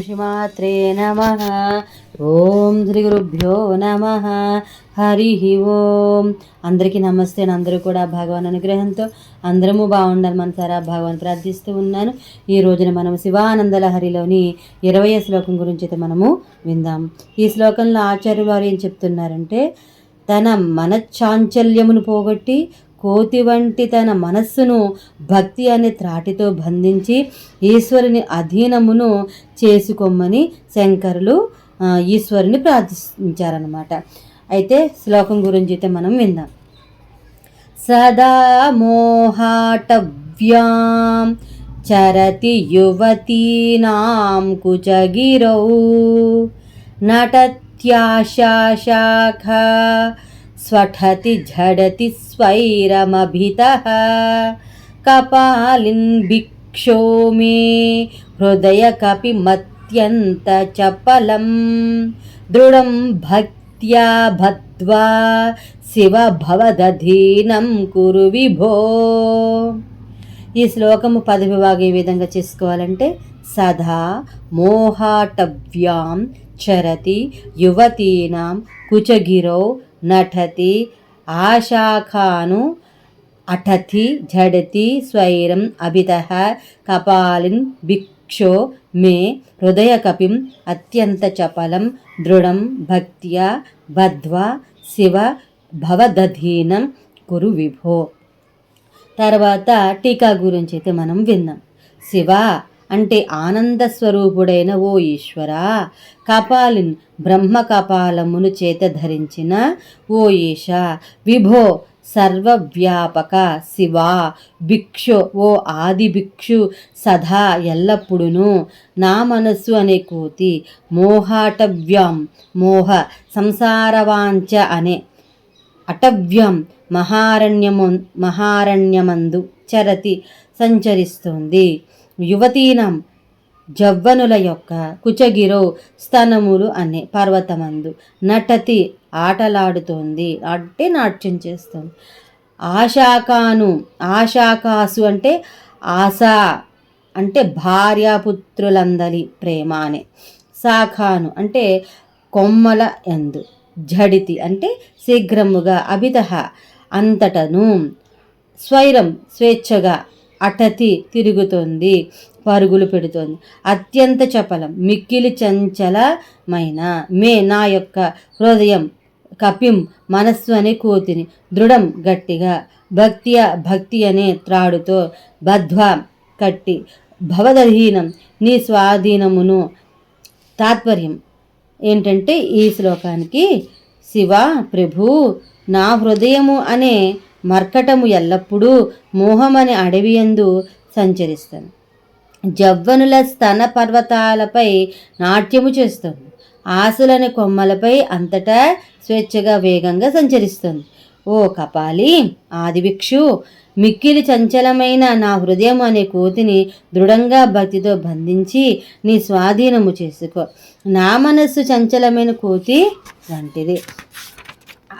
శ్రీమాత్రే నమ ఓం శ్రీ గురుభ్యో నమ హరి ఓం అందరికీ నమస్తే అందరూ కూడా భగవాన్ అనుగ్రహంతో అందరము బాగుండాలి మనసారా భగవాన్ ప్రార్థిస్తూ ఉన్నాను ఈ రోజున మనం శివానందల హరిలోని ఇరవై శ్లోకం గురించి అయితే మనము విందాం ఈ శ్లోకంలో ఆచార్యులు వారు ఏం చెప్తున్నారంటే తన మనశ్చాంచల్యమును పోగొట్టి కోతి వంటి తన మనస్సును భక్తి అనే త్రాటితో బంధించి ఈశ్వరుని అధీనమును చేసుకోమని శంకరులు ఈశ్వరుని ప్రార్థించారనమాట అయితే శ్లోకం గురించి అయితే మనం విందాం. సదా మోహాటవ్యాం చరతి యువతీనాం కుచగిరౌ నటత్యాశాఖ స్వఠతి ఝడతి స్వైరమభిత। కపాలిన్ భిక్షో మే హృదయ కపి మత్యంత చపలం। దృఢం భక్త్యా భద్వా శివ భవదధీనం కురు విభో। ఈ శ్లోకము పద విభాగం ఏ విధంగా చేసుకోవాలంటే సదా మోహాటవ్యాం చరతి యువతీనాం కుచగిరో నటతి ఆశాఖాను అటతి జడతి స్వైరం అభిత కపాలిన్ భిక్షో మే హృదయకపిం అత్యంత చపలం దృఢం భక్త్యా బద్ధ్వా శివ భవదధీనం కురు విభో. తర్వాత టీకా గురించి అయితే మనం విన్నాం. శివ అంటే ఆనంద స్వరూపుడైన ఓ ఈశ్వర కపాలిన్ బ్రహ్మ కపాలమును చేత ధరించిన ఓ ఈశ విభో సర్వవ్యాపక శివ భిక్షు ఓ ఆది భిక్షు సదా ఎల్లప్పుడూను నా మనస్సు అనే కోతి మోహాటవ్యం మోహ సంసారవాంచ అనే అటవ్యం మహారణ్యము మహారణ్యమందు చరతి సంచరిస్తుంది. యువతీనం జవ్వనుల యొక్క కుచగిరో స్తనములు అనే పర్వతమందు నటతి ఆటలాడుతోంది అంటే నాట్యం చేస్తుంది. ఆశాకాను ఆశాకాసు అంటే ఆశా అంటే భార్యాపుత్రులందరి ప్రేమ అనే. శాఖాను అంటే కొమ్మల ఎందు జడితి అంటే శీఘ్రముగా అభిత అంతటను స్వైరం స్వేచ్ఛగా అటతి తిరుగుతుంది పరుగులు పెడుతోంది. అత్యంత చపలం మిక్కిలి చంచలమైన మే నా యొక్క హృదయం కపిం మనస్సు అనే కోతిని దృఢం గట్టిగా భక్తి భక్తి అనే త్రాడుతో బధ్వా కట్టి భవదహీనం నీ స్వాధీనమును తాత్పర్యం. ఏంటంటే ఈ శ్లోకానికి శివ ప్రభు నా హృదయము అనే మర్కటము ఎల్లప్పుడూ మోహమని అడవి యందు సంచరిస్తాను. జవ్వనుల స్తన పర్వతాలపై నాట్యము చేస్తుంది ఆశలని కొమ్మలపై అంతటా స్వేచ్ఛగా వేగంగా సంచరిస్తుంది ఓ కపాలి ఆదిభిక్షు మిక్కిలి చంచలమైన నా హృదయం అనే కోతిని దృఢంగా భక్తితో బంధించి నీ స్వాధీనము చేసుకో. నా మనస్సు చంచలమైన కోతి వంటిది.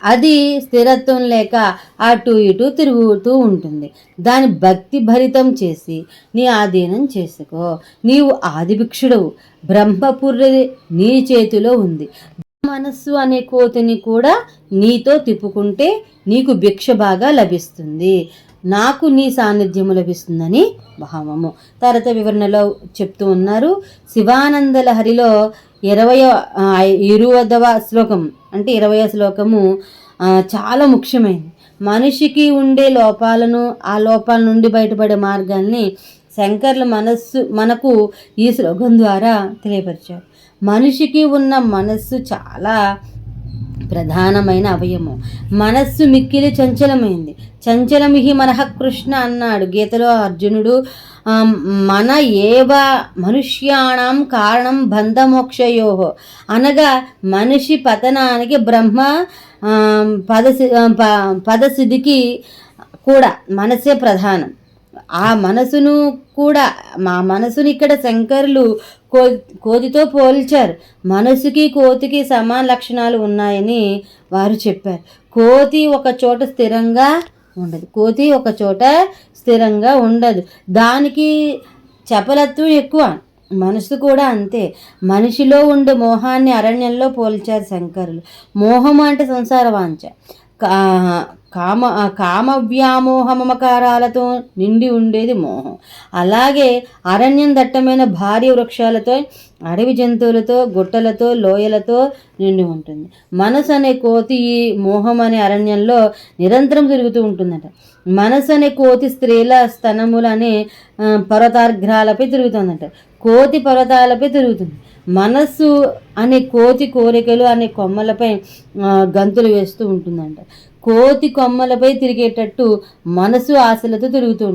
అది స్థిరత్వం లేక అటు ఇటు తిరుగుతూ ఉంటుంది. దాని భక్తి భరితం చేసి నీ ఆధీనం చేసుకో. నీవు ఆదిభిక్షుడవు. బ్రహ్మపుర్రది నీ చేతిలో ఉంది. మనస్సు అనే కోతిని కూడా నీతో తిప్పుకుంటే నీకు భిక్ష బాగా లభిస్తుంది. నాకు నీ సాన్నిధ్యము లభిస్తుందని భావము. తర్వాత వివరణలో చెప్తూ ఉన్నారు శివానందల హరిలో ఇరవయ ఇరువదవ శ్లోకం అంటే ఇరవై శ్లోకము చాలా ముఖ్యమైనది. మనిషికి ఉండే లోపాలను ఆ లోపాల నుండి బయటపడే మార్గాల్ని శంకర్ల మనస్సు మనకు ఈ శ్లోకం ద్వారా తెలియపరిచారు. మనిషికి ఉన్న మనస్సు చాలా ప్రధానమైన అవయము మనస్సు మిక్కిలి చంచలమైంది. చంచలమిహి మనః కృష్ణ అన్నాడు గీతలో అర్జునుడు. మన ఏవ మనుష్యాణం కారణం బంధమోక్షయో. అనగా మనిషి పతనానికి బ్రహ్మ పదసి ప- పదసిద్ధికి కూడా మనసే ప్రధానం. ఆ మనసును కూడా మా మనసుని ఇక్కడ శంకరులు కో కోతితో పోల్చారు. మనసుకి కోతికి సమాన లక్షణాలు ఉన్నాయని వారు చెప్పారు. కోతి ఒక చోట స్థిరంగా ఉండదు. కోతి ఒక చోట స్థిరంగా ఉండదు. దానికి చపలత్వం ఎక్కువ. మనసు కూడా అంతే. మనిషిలో ఉండే మోహాన్ని అరణ్యంలో పోల్చారు శంకరులు. మోహం అంటే సంసార వాంఛ. కామ కామ వ్యామోహ మమకారాలతో నిండి ఉండేది మోహం. అలాగే అరణ్యం దట్టమైన భారీ వృక్షాలతో అడవి జంతువులతో గుట్టలతో లోయలతో నిండి ఉంటుంది. మనసు అనే కోతి ఈ మోహం అనే అరణ్యంలో నిరంతరం తిరుగుతూ ఉంటుందట. మనసు అనే కోతి స్త్రీల స్తనములనే అనే పర్వతాగ్రాలపై తిరుగుతుందట. కోతి పర్వతాలపై తిరుగుతుంది. మనస్సు అనే కోతి కోరికలు అనే కొమ్మలపై గంతులు వేస్తూ ఉంటుందంట. కోతి కొమ్మలపై తిరిగేటట్టు మనసు ఆశలతో తిరుగుతూ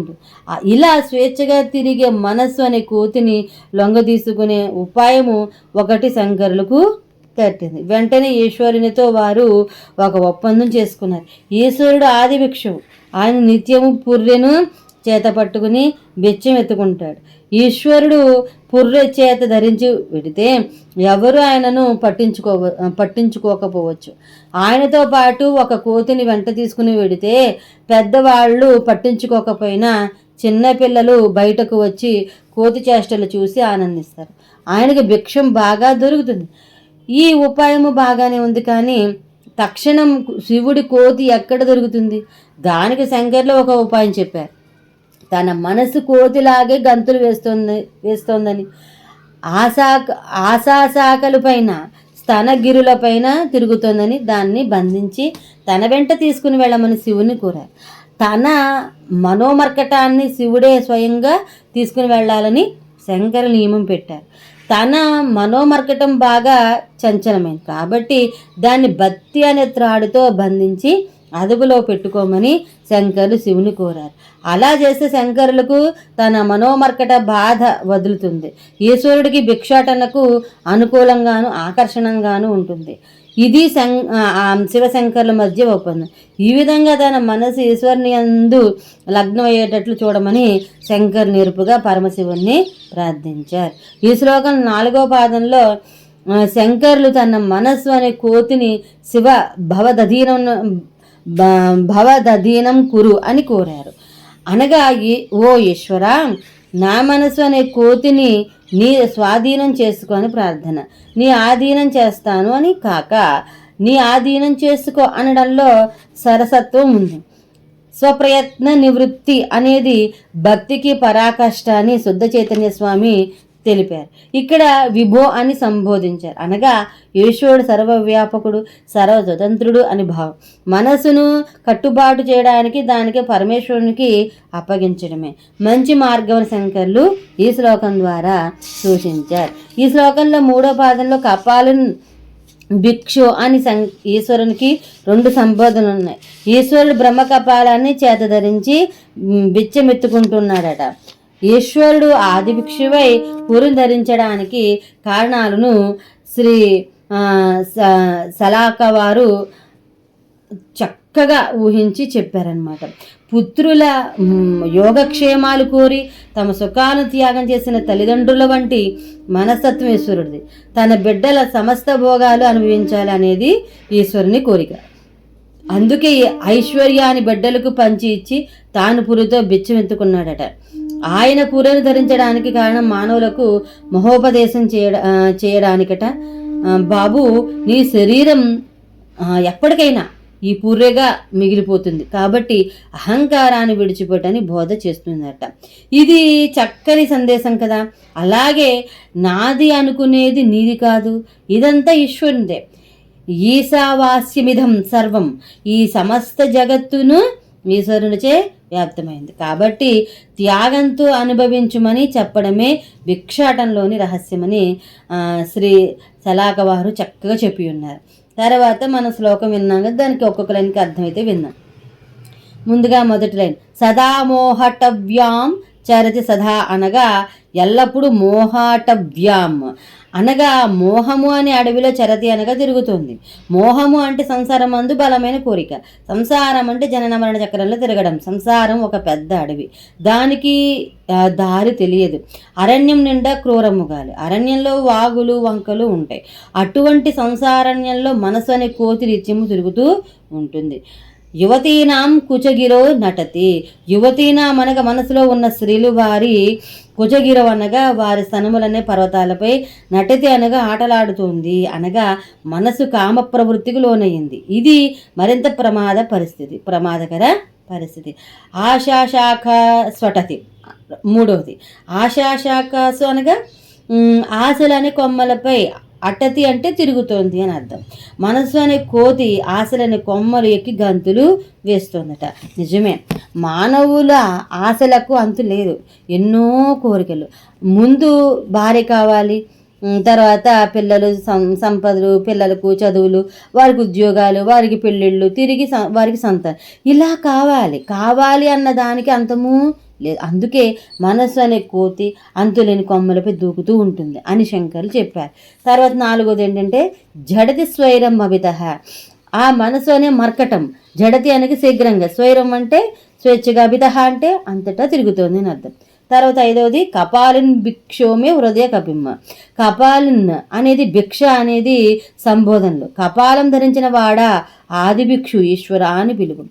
ఇలా స్వేచ్ఛగా తిరిగే మనస్సు అనే కోతిని లొంగదీసుకునే ఉపాయము ఒకటి శంకరులకు తట్టింది. వెంటనే ఈశ్వరునితో వారు ఒక ఒప్పందం చేసుకున్నారు. ఈశ్వరుడు ఆది భిక్షువు ఆయన నిత్యము పుర్రెను చేత పట్టుకుని బిచ్చం ఎత్తుకుంటాడు. ఈశ్వరుడు పుర్రె చేత ధరించి వెడితే ఎవరు ఆయనను పట్టించుకో పట్టించుకోకపోవచ్చు. ఆయనతో పాటు ఒక కోతిని వెంట తీసుకుని వెడితే పెద్దవాళ్ళు పట్టించుకోకపోయినా చిన్నపిల్లలు బయటకు వచ్చి కోతి చేష్టలు చూసి ఆనందిస్తారు. ఆయనకి భిక్షం బాగా దొరుకుతుంది. ఈ ఉపాయము బాగానే ఉంది కానీ తక్షణం శివుడి కోతి ఎక్కడ దొరుకుతుంది? దానికి శంకర్లో ఒక ఉపాయం చెప్పారు. తన మనసు కోతిలాగే గంతులు వేస్తుంది వేస్తోందని. ఆశా ఆశాశాఖల పైన స్తనగిరుల పైన తిరుగుతోందని దాన్ని బంధించి తన వెంట తీసుకుని వెళ్ళమని శివుని కోరారు. తన మనోమర్కటాన్ని శివుడే స్వయంగా తీసుకుని వెళ్ళాలని శంకర నియమం పెట్టారు. తన మనోమర్కటం బాగా చంచలమైంది. కాబట్టి దాన్ని బత్తి అనే త్రాడుతో బంధించి అదుపులో పెట్టుకోమని శంకరులు శివుని కోరారు. అలా చేస్తే శంకరులకు తన మనోమర్కట బాధ వదులుతుంది. ఈశ్వరుడికి భిక్షాటనకు అనుకూలంగాను ఆకర్షణంగాను ఉంటుంది. ఇది శం శివశంకర్ల మధ్య ఒప్పందం. ఈ విధంగా తన మనసు ఈశ్వరుని అందు లగ్నమయ్యేటట్లు చూడమని శంకర్ నేర్పుగా పరమశివుణ్ణి ప్రార్థించారు. ఈ శ్లోకం నాలుగో పాదంలో శంకర్లు తన మనస్సు అనే కోతిని శివ భవదధీనం భవదధీనం కురు అని కోరారు. అనగా ఈ- ఓ ఈశ్వర నా మనసు అనే కోతిని నీ స్వాధీనం చేసుకొని ప్రార్థన. నీ ఆధీనం చేస్తాను అని కాక నీ ఆధీనం చేసుకో అనడంలో సరసత్వం ఉంది. స్వప్రయత్న నివృత్తి అనేది భక్తికి పరాకాష్ట అని శుద్ధ చైతన్య స్వామి తెలిపారు. ఇక్కడ విభో అని సంబోధించారు. అనగా ఈశ్వరుడు సర్వవ్యాపకుడు సర్వ స్వతంత్రుడు అని భావం. మనసును కట్టుబాటు చేయడానికి దానికి పరమేశ్వరునికి అప్పగించడమే. మంచి మార్గం శంకర్లు ఈ శ్లోకం ద్వారా సూచించారు. ఈ శ్లోకంలో మూడో పాదంలో కపాలను భిక్షు అని సం ఈశ్వరునికి రెండు సంబోధనలు ఉన్నాయి. ఈశ్వరుడు బ్రహ్మ కపాలాన్ని చేత ధరించి బిచ్చమెత్తుకుంటున్నాడట. ఈశ్వరుడు ఆదిభిక్షువై భిక్షువై ధరించడానికి కారణాలను శ్రీ స- సలాక వారు చక్కగా ఊహించి చెప్పారనమాట పుత్రుల యోగక్షేమాలు కోరి తమ సుఖాలను త్యాగం చేసిన తల్లిదండ్రుల వంటి మనస్తత్వం ఈశ్వరుడిది. తన బిడ్డల సమస్త భోగాలు అనుభవించాలనేది ఈశ్వరుని కోరిక. అందుకే ఐశ్వర్యాన్ని బిడ్డలకు పంచి ఇచ్చి తాను పురితో బిచ్చమెత్తుకున్నాడట. ఆయన కూరను ధరించడానికి కారణం మానవులకు మహోపదేశం చేయడా చేయడానికట. బాబు నీ శరీరం ఎప్పటికైనా ఈ పూర్రెగా మిగిలిపోతుంది. కాబట్టి అహంకారాన్ని విడిచిపెట్టని బోధ చేస్తుందట ఇది చక్కని సందేశం కదా. అలాగే నాది అనుకునేది నీది కాదు. ఇదంతా ఈశ్వరునిదే. ఈశావాస్యమిధం సర్వం. ఈ సమస్త జగత్తును ఈశ్వరునిచే వ్యాప్తమైంది కాబట్టి త్యాగంతో అనుభవించుమని చెప్పడమే భిక్షాటంలోని రహస్యమని శ్రీ సలాక వారు చక్కగా చెప్పి ఉన్నారు. తర్వాత మన శ్లోకం విన్నాం కదా దానికి ఒక్కొక్క లైన్కి అర్థమైతే విన్నాం. ముందుగా మొదటి లైన్ సదా మోహటవ్యాం చరతి సదా అనగా ఎల్లప్పుడూ మోహాటవ్యాం. అనగా మోహము అనే అడవిలో చరతి అనగా తిరుగుతుంది. మోహము అంటే సంసారం అందు బలమైన కోరిక. సంసారం అంటే జనన మరణ చక్రంలో తిరగడం. సంసారం ఒక పెద్ద అడవి. దానికి దారి తెలియదు. అరణ్యం నిండా క్రూరముగాలి అరణ్యంలో వాగులు వంకలు ఉంటాయి. అటువంటి సంసారణ్యంలో మనసు అనే కోతి నిత్యము తిరుగుతూ ఉంటుంది. యువతీనాం కుచగిరో నటతి. యువతీనాం అనగా మనసులో ఉన్న స్త్రీలు వారి కుచగిరో అనగా వారి స్థనములనే పర్వతాలపై నటతి అనగా ఆటలాడుతుంది. అనగా మనసు కామ ప్రవృత్తికి లోనయ్యింది ఇది మరింత ప్రమాద పరిస్థితి ప్రమాదకర పరిస్థితి. ఆశాశాఖ స్వటతి మూడవది. ఆశాశాఖ అనగా ఆశలనే కొమ్మలపై అట్టతి అంటే తిరుగుతోంది అని అర్థం. మనసు అనే కోతి ఆశలనే కొమ్మలు ఎక్కి గంతులు వేస్తుందట. నిజమే మానవుల ఆశలకు అంతు లేదు. ఎన్నో కోరికలు. ముందు భార్య కావాలి తర్వాత పిల్లలు సం- సంపదలు పిల్లలకు చదువులు వారికి ఉద్యోగాలు వారికి పెళ్ళిళ్ళు తిరిగి వారికి సంతానం. ఇలా కావాలి కావాలి అన్న దానికి అంతము లేదు అందుకే మనస్సు అనే కోతి అంతులేని కొమ్మలపై దూకుతూ ఉంటుంది అని శంకర్లు చెప్పారు. తర్వాత నాలుగోది ఏంటంటే జడతి స్వైరం అవిత ఆ మనసు అనే మర్కటం. జడతి అనేది శీఘ్రంగా స్వైరం అంటే స్వేచ్ఛగా అభిత అంటే అంతటా తిరుగుతోంది అని అర్థం. తర్వాత ఐదవది కపాలిన్ భిక్షోమే హృదయ కపిమ్మ. కపాలిన్ అనేది భిక్ష అనేది సంబోధనలు. కపాలం ధరించిన వాడా ఆది భిక్షు ఈశ్వర అని పిలుపు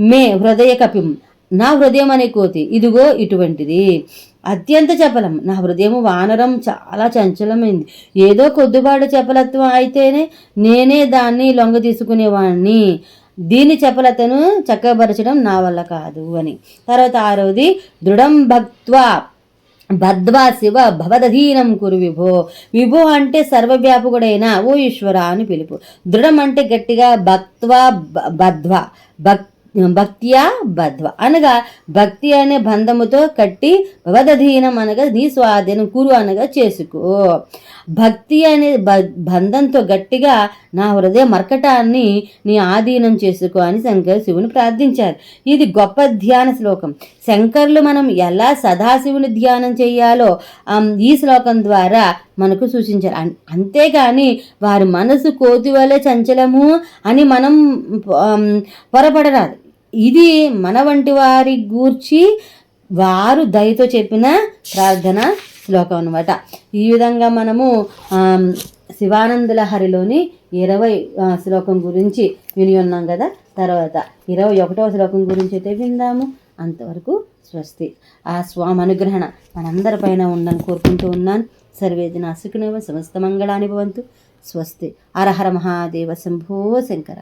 మే హృదయ కపిం నా హృదయం అనే కోతి. ఇదిగో ఇటువంటిది. అత్యంత చపలం. నా హృదయం వానరం చాలా చంచలమైంది. ఏదో కొద్దిపాటు చపలత్వం అయితేనే నేనే దాన్ని లొంగ తీసుకునేవాడిని దీని చపలతను చక్కబరచడం నా వల్ల కాదు అని. తర్వాత ఆరవది దృఢం భక్త్వా భద్వా శివ భవదధీనం కురు విభో. విభో అంటే సర్వవ్యాపకుడైన ఓ ఈశ్వర అని పిలుపు. దృఢం అంటే గట్టిగా భక్త్వా బ- బద్వా భక్ భక్త్యా బద్వ అనగా భక్తి అనే బంధముతో కట్టి భవదధీనం అనగా నీ స్వాధీనం కురు అనగా చేసుకో. భక్తి అనే బ- బంధంతో గట్టిగా నా హృదయ మర్కటాన్ని నీ ఆధీనం చేసుకో అని శంకర్ శివుని ప్రార్థించారు. ఇది గొప్ప ధ్యాన శ్లోకం. శంకర్లు మనం ఎలా సదాశివుని ధ్యానం చేయాలో ఈ శ్లోకం ద్వారా మనకు సూచించారు. అన్- అంతేగాని వారి మనసు కోతి వలె చంచలము అని మనం పొరపడరాదు. ఇది మన వంటి వారి గూర్చి వారు దయతో చెప్పిన ప్రార్థన శ్లోకం అనమాట ఈ విధంగా మనము శివానందుల హరిలోని ఇరవై శ్లోకం గురించి విని ఉన్నాం కదా? తర్వాత ఇరవై ఒకటవ శ్లోకం గురించి అయితే విందాము. అంతవరకు స్వస్తి. ఆ స్వామి అనుగ్రహణ మనందరిపైన ఉందని కోరుకుంటూ ఉన్నాను. సర్వేదిన అసుకునేవ సమస్త మంగళాని భవంతు. స్వస్తి. అరహర మహాదేవ శంభో శంకర.